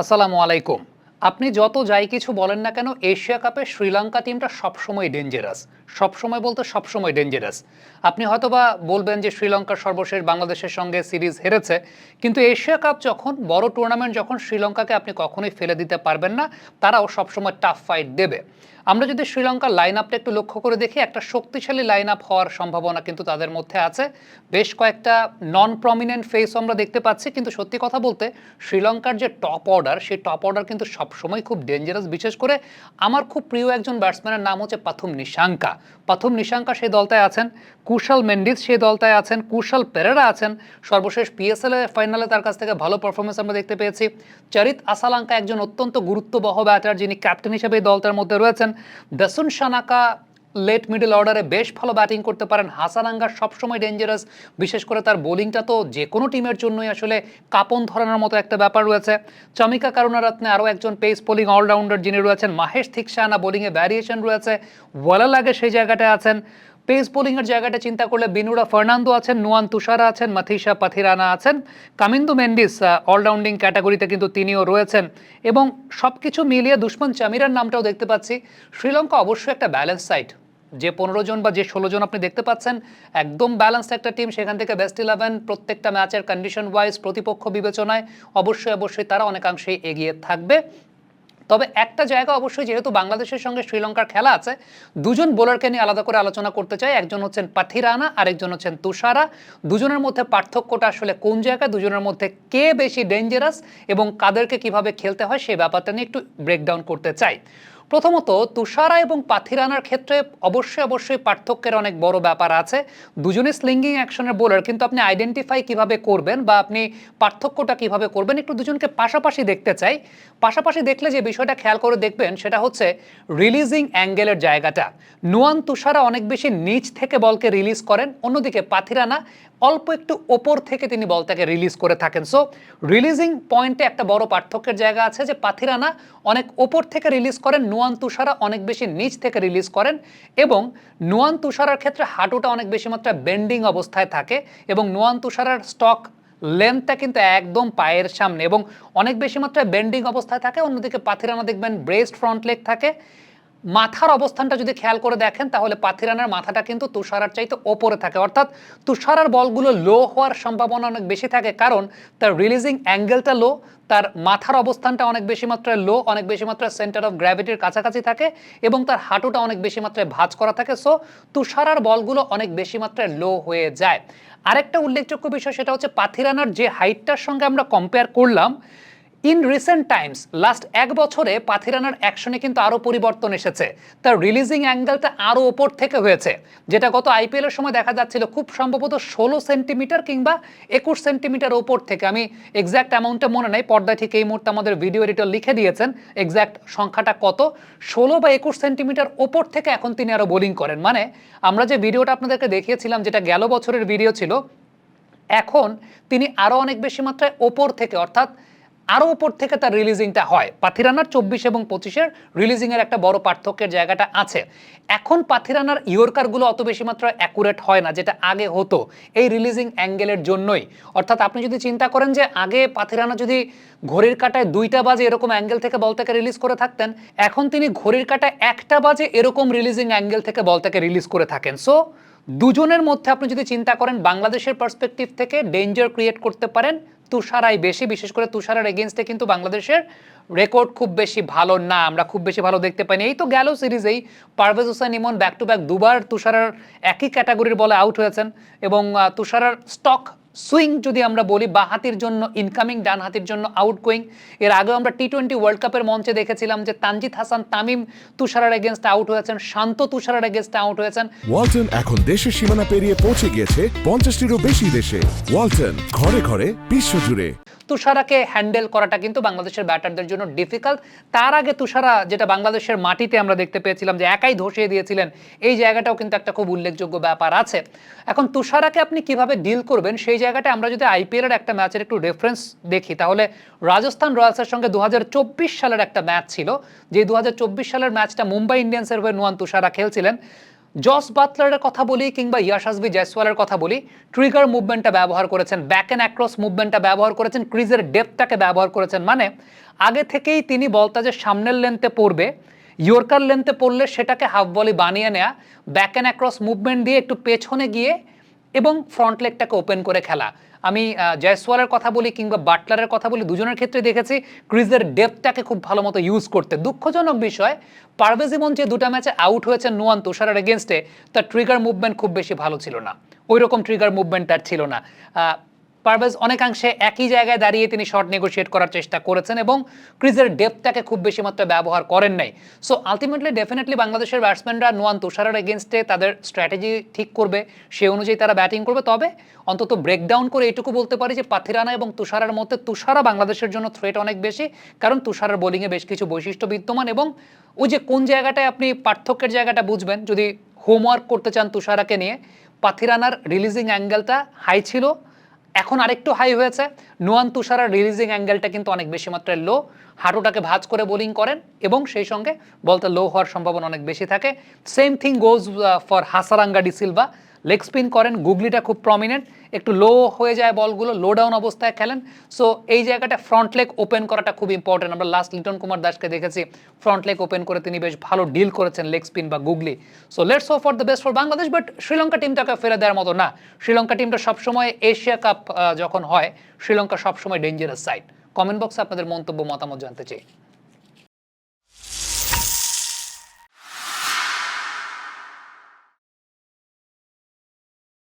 আসসালামু আলাইকুম। আপনি যত যাই কিছু বলেন না কেন, এশিয়া কাপে শ্রীলঙ্কা টিমটা সবসময় ডেঞ্জারাস সবসময় বলতে সবসময় ডেঞ্জারাস আপনি হয়তোবা বলবেন যে শ্রীলঙ্কার সর্বশেষ বাংলাদেশের সঙ্গে সিরিজ হেরেছে, কিন্তু এশিয়া কাপ যখন, বড় টুর্নামেন্ট যখন শ্রীলঙ্কাকে আপনি কখনোই ফেলে দিতে পারবেন না, তারাও সবসময় টাফ ফাইট দেবে। আমরা যদি শ্রীলঙ্কার লাইন আপটা একটু লক্ষ্য করে দেখি, একটা শক্তিশালী লাইন আপ হওয়ার সম্ভাবনা কিন্তু তাদের মধ্যে আছে। বেশ কয়েকটা নন প্রমিনেন্ট ফেস আমরা দেখতে পাচ্ছি, কিন্তু সত্যি কথা বলতে শ্রীলঙ্কার যে টপ অর্ডার সেই টপ অর্ডার কিন্তু সবসময় খুব ডেঞ্জারাস বিশেষ করে আমার খুব প্রিয় একজন ব্যাটসম্যানের নাম হচ্ছে পাথুম নিশাঙ্কা। পাথুম নিশাঙ্কা সেই দলটায় আছেন, কুশাল মেন্ডিস সেই দলটায় আছেন, কুশাল পেরেরা আছেন। সর্বশেষ পিএসএল ফাইনালে তার কাছ থেকে ভালো পারফরমেন্স আমরা দেখতে পেয়েছি। চরিত আসালাঙ্কা একজন অত্যন্ত গুরুত্ববহ ব্যাটার যিনি ক্যাপ্টেন হিসেবে এই দলটার মধ্যে রয়েছেন। দাসুন সানাকা লেট মিডল অর্ডারে বেশ ভালো ব্যাটিং করতে পারেন। হাসানাঙ্গা সবসময় ডেঞ্জারাস বিশেষ করে তার বোলিংটা তো যে কোনো টিমের জন্যই আসলে কাপন ধরানোর মতো একটা ব্যাপার রয়েছে। চমিকা কারুণারত্নে আরও একজন পেস বোলিং অলরাউন্ডার যিনি রয়েছেন, মাহেশ থিকসানা বোলিংয়ে ভ্যারিয়েশন রয়েছে। ওয়ালা লাগে সেই জায়গাটায় আছেন। পেস বোলিংয়ের জায়গাটা চিন্তা করলে বিনুরা ফার্নান্দো আছেন, নুয়ান তুষারা আছেন, মাথিসা পাথিরানা আছেন। কামিন্দু মেন্ডিস অলরাউন্ডিং ক্যাটাগরিতে কিন্তু তিনিও রয়েছেন। এবং সব কিছু মিলিয়ে দুশ্মন চামিরার নামটাও দেখতে পাচ্ছি। শ্রীলঙ্কা অবশ্যই একটা ব্যালেন্স সাইড যে পনেরো জন বা যে ষোলো জন আপনি দেখতে পাচ্ছেন, একদম ব্যালেন্স একটা টিম সেখান থেকে বেস্ট ইলেভেন প্রত্যেকটা ম্যাচের কন্ডিশন ওয়াইজ প্রতিপক্ষ বিবেচনায়, অবশ্যই অবশ্যই তারা অনেকাংশেই এগিয়ে থাকবে। তবে একটা জায়গা অবশ্যই, যেহেতু বাংলাদেশের সঙ্গে শ্রীলঙ্কার খেলা আছে, দুজন বোলারকে নিয়ে আলাদা করে আলোচনা করতে চাই। একজন হচ্ছেন পাথিরানা আর একজন হচ্ছেন তুষারা। দুজনের মধ্যে পার্থক্যটা আসলে কোন জায়গায়, দুজনের মধ্যে কে বেশি ডেঞ্জারাস এবং কাদেরকে কীভাবে খেলতে হয় সেই ব্যাপারটা নিয়ে একটু ব্রেকডাউন করতে চাই। প্রথমত, তুষারা এবং পাথিরানার ক্ষেত্রে অবশ্যই অবশ্যই পার্থক্যের অনেক বড় ব্যাপার আছে। দুজনে স্লিঙ্গিং অ্যাকশনের বোলার কিন্তু আপনি আইডেন্টিফাই কীভাবে করবেন বা আপনি পার্থক্যটা কীভাবে করবেন, একটু দুজনকে পাশাপাশি দেখতে চাই। পাশাপাশি দেখলে যে বিষয়টা খেয়াল করে দেখবেন, সেটা হচ্ছে রিলিজিং অ্যাঙ্গেলের জায়গাটা। নুয়ান তুষারা অনেক বেশি নিচ থেকে বলকে রিলিজ করেন, অন্যদিকে পাথিরানা অল্প একটু ওপর থেকে তিনি বলটাকে রিলিজ করে থাকেন। সো রিলিজিং পয়েন্টে একটা বড় পার্থক্যের জায়গা আছে যে পাথিরানা অনেক ওপর থেকে রিলিজ করেন, নুয়ান তুষারা অনেক বেশি নিচ থেকে রিলিজ করেন এবং নুয়ান তুষারার ক্ষেত্রে হাঁটুটা অনেক বেশি মাত্রায় বেন্ডিং অবস্থায় থাকে এবং নুয়ান তুষারার স্টক লেন্থটা কিন্তু একদম পায়ের সামনে এবং অনেক বেশি মাত্রায় বেন্ডিং অবস্থায় থাকে। অন্যদিকে পাথিরানা দেখবেন ব্রেস্ট ফ্রন্ট লেগ থাকে। মাথার অবস্থানটা যদি খেয়াল করে দেখেন, তাহলে পাথিরানার মাথাটা কিন্তু তুষারার চাইতে ওপরে থাকে। অর্থাৎ তুষারার বলগুলো লো হওয়ার সম্ভাবনা অনেক বেশি থাকে, কারণ তার রিলিজিং অ্যাঙ্গেলটা লো তার মাথার অবস্থানটা অনেক বেশি মাত্রায় লো অনেক বেশি মাত্রায় সেন্টার অফ গ্র্যাভিটির কাছাকাছি থাকে এবং তার হাঁটুটা অনেক বেশি মাত্রায় ভাঁজ করা থাকে। সো তুষারার বলগুলো অনেক বেশি মাত্রায় লো হয়ে যায়। আরেকটা উল্লেখযোগ্য বিষয় সেটা হচ্ছে পাথিরানার যে হাইটটার সঙ্গে আমরা কম্পেয়ার করলাম ইন রিসেন্ট টাইমস লাস্ট এক বছরে পাথিরানার অ্যাকশনে কিন্তু আরও পরিবর্তন এসেছে। তার রিলিজিং অ্যাঙ্গেলটা আরও ওপর থেকে হয়েছে, যেটা গত আইপিএল এর সময় দেখা যাচ্ছিল খুব সম্ভবত ষোলো সেন্টিমিটার কিংবা একুশ সেন্টিমিটার ওপর থেকে। আমি এক্স্যাক্ট অ্যামাউন্টটা মনে নেই, পর্দায় ঠিক এই মুহূর্তে আমাদের ভিডিও এডিটর লিখে দিয়েছেন এক্স্যাক্ট সংখ্যাটা কত। ষোলো বা একুশ সেন্টিমিটার ওপর থেকে এখন তিনি আরও বোলিং করেন। মানে আমরা যে ভিডিওটা আপনাদেরকে দেখিয়েছিলাম, যেটা গেল বছরের ভিডিও ছিল, এখন তিনি আরও অনেক বেশি মাত্রায় ওপর থেকে, অর্থাৎ আরও উপর থেকে তার রিলিজিংটা হয়। পাথিরানার চব্বিশ এবং পঁচিশের রিলিজিংয়ের একটা বড় পার্থক্যের জায়গাটা আছে। এখন পাথিরানার ইয়র্কারগুলো অত বেশি মাত্রায় অ্যাকুরেট হয় না, যেটা আগে হতো এই রিলিজিং অ্যাঙ্গেলের জন্যই। অর্থাৎ আপনি যদি চিন্তা করেন যে আগে পাথিরানা যদি ঘড়ির কাটায় দুইটা বাজে এরকম অ্যাঙ্গেল থেকে বল বলটাকে রিলিজ করে থাকতেন, এখন তিনি ঘড়ির কাটায় একটা বাজে এরকম রিলিজিং অ্যাঙ্গেল থেকে বল বলটাকে রিলিজ করে থাকেন। সো দুজনের মধ্যে আপনি যদি চিন্তা করেন, বাংলাদেশের পার্সপেক্টিভ থেকে ডেঞ্জার ক্রিয়েট করতে পারেন তুষারাই বেশি, বিশেষ করে তুষারের এগেনস্টে কিন্তু বাংলাদেশের রেকর্ড খুব বেশি ভালো না। আমরা খুব বেশি ভালো দেখতে পাইনি। এই তো গেল সিরিজেই Parvez Hossain, Emon back to back দুবার তুষারার একই ক্যাটাগরির বলে আউট হয়েছেন এবং তুষারের স্টক সুইং যদি আমরা বলি বা হাতির জন্য ইনকামিং ডান হাতির জন্য আউট গোয়িং এর আগেও আমরা টি টোয়েন্টি ওয়ার্ল্ড কাপের মঞ্চে দেখেছিলাম যে তানজিদ হাসান তামিম তুষারার এগেনস্ট আউট হয়েছেন শান্ত তুষারার এগেনস্ট আউট হয়েছেন। ওয়ালটন এখন দেশের সীমানা পেরিয়ে পৌঁছে গিয়েছে পঞ্চাশটিরও বেশি দেশে। ওয়ালটন ঘরে ঘরে বিশ্বজুড়ে। তুষারাকে হ্যান্ডেল করাটা কিন্তু বাংলাদেশের ব্যাটারদের জন্য ডিফিকাল্ট তার আগে তুষারা যেটা বাংলাদেশের মাটিতে আমরা দেখতে পেয়েছিলাম যে একাই ধসিয়ে দিয়েছিলেন এই জায়গাটাও কিন্তু একটা খুব উল্লেখযোগ্য ব্যাপার আছে। এখন তুষারাকে আপনি কীভাবে ডিল করবেন সেই জায়গাটা আমরা যদি আইপিএল এর একটা ম্যাচের একটু রেফারেন্স দেখি, তাহলে রাজস্থান রয়্যালসের সঙ্গে দু সালের একটা ম্যাচ ছিল। যে দু সালের ম্যাচটা মুম্বাই ইন্ডিয়ান্সের হয়ে নুয়ান তুষারা খেলছিলেন। জস বাটলারের কথা বলি কিংবা ইয়াশাসবি জয়সওয়ালের কথা বলি ট্রিগার মুভমেন্টটা ব্যবহার করেছেন ব্যাক অ্যান্ড অ্যাক্রস মুভমেন্টটা ব্যবহার করেছেন ক্রিজের ডেপথটাকে ব্যবহার করেছেন। মানে আগে থেকেই তিনি বলতা যে সামনের লেন্থে পড়বে ইয়র্কার লেন্থে পড়লে সেটাকে হাফ বলি বানিয়ে নেয়া ব্যাক অ্যান্ড অ্যাক্রস মুভমেন্ট দিয়ে একটু পেছনে গিয়ে এবং ফ্রন্ট লেগটাকে ওপেন করে খেলা। আমি জয়সওয়ালের কথা বলি কিংবা বাটলারের কথা বলি, দুজনের ক্ষেত্রে দেখেছি ক্রিজের ডেপথটাকে খুব ভালো মতো ইউজ করতে। দুঃখজনক বিষয় পারভেজ ইমন যে দুটা ম্যাচে আউট হয়েছে নোয়ান তুষারের এগেনস্টে তার ট্রিগার মুভমেন্ট খুব বেশি ভালো ছিল না। ওই রকম ট্রিগার মুভমেন্ট তার ছিল না। পারভেজ অনেকাংশে একই জায়গায় দাঁড়িয়ে তিনি শর্ট নেগোশিয়েট করার চেষ্টা করেছেন এবং ক্রিজের ডেপথটাকে খুব বেশি মাত্রায় ব্যবহার করেন নাই। সো আলটিমেটলি ডেফিনেটলি বাংলাদেশের ব্যাটসম্যানরা নোয়ান তুষারের এগেনস্টে তাদের স্ট্র্যাটেজি ঠিক করবে, সে অনুযায়ী তারা ব্যাটিং করবে। তবে অন্তত ব্রেকডাউন করে এটুকু বলতে পারি যে পাথিরানা এবং তুষারের মধ্যে তুষারা বাংলাদেশের জন্য থ্রেট অনেক বেশি, কারণ তুষারের বোলিংয়ে বেশ কিছু বৈশিষ্ট্য বিদ্যমান এবং ওই যে কোন জায়গাটায় আপনি পার্থক্যের জায়গাটা বুঝবেন, যদি হোমওয়ার্ক করতে চান তুষারাকে নিয়ে, পাথিরানার রিলিজিং অ্যাঙ্গেলটা হাই ছিল। এখন আরেকটু হাই হয়েছে। নোয়ান তুষারার রিলিজিং অ্যাঙ্গেলটা কিন্তু অনেক বেশি মাত্রায় লো হাঁটুটাকে ভাজ করে বোলিং করেন এবং সেই সঙ্গে বলতে লো হওয়ার সম্ভাবনা অনেক বেশি থাকে। Same thing goes for Hasaranga de Silva. Leg spin করেন, গুগলিটা খুব প্রমিনেন্ট একটু লো হয়ে যায় বলগুলো লো ডাউন অবস্থায় খেলেন। সো এই জায়গাটা ফ্রন্ট লেগ ওপেন করাটা খুব ইম্পর্টেন্ট আমরা লাস্ট লিটন কুমার দাসকে দেখেছি ফ্রন্ট লেগ ওপেন করে তিনি বেশ ভালো ডিল করেছেন লেগ স্পিন বা googly. So let's hope for the best for Bangladesh but Sri Lanka টিমটাকে ফেলে দেওয়ার মতো না। শ্রীলঙ্কা টিমটা সবসময় এশিয়া কাপ যখন হয় শ্রীলঙ্কা সবসময় ডেঞ্জারাস সাইড কমেন্ট বক্সে আপনাদের মন্তব্য, মতামত জানতে চাই।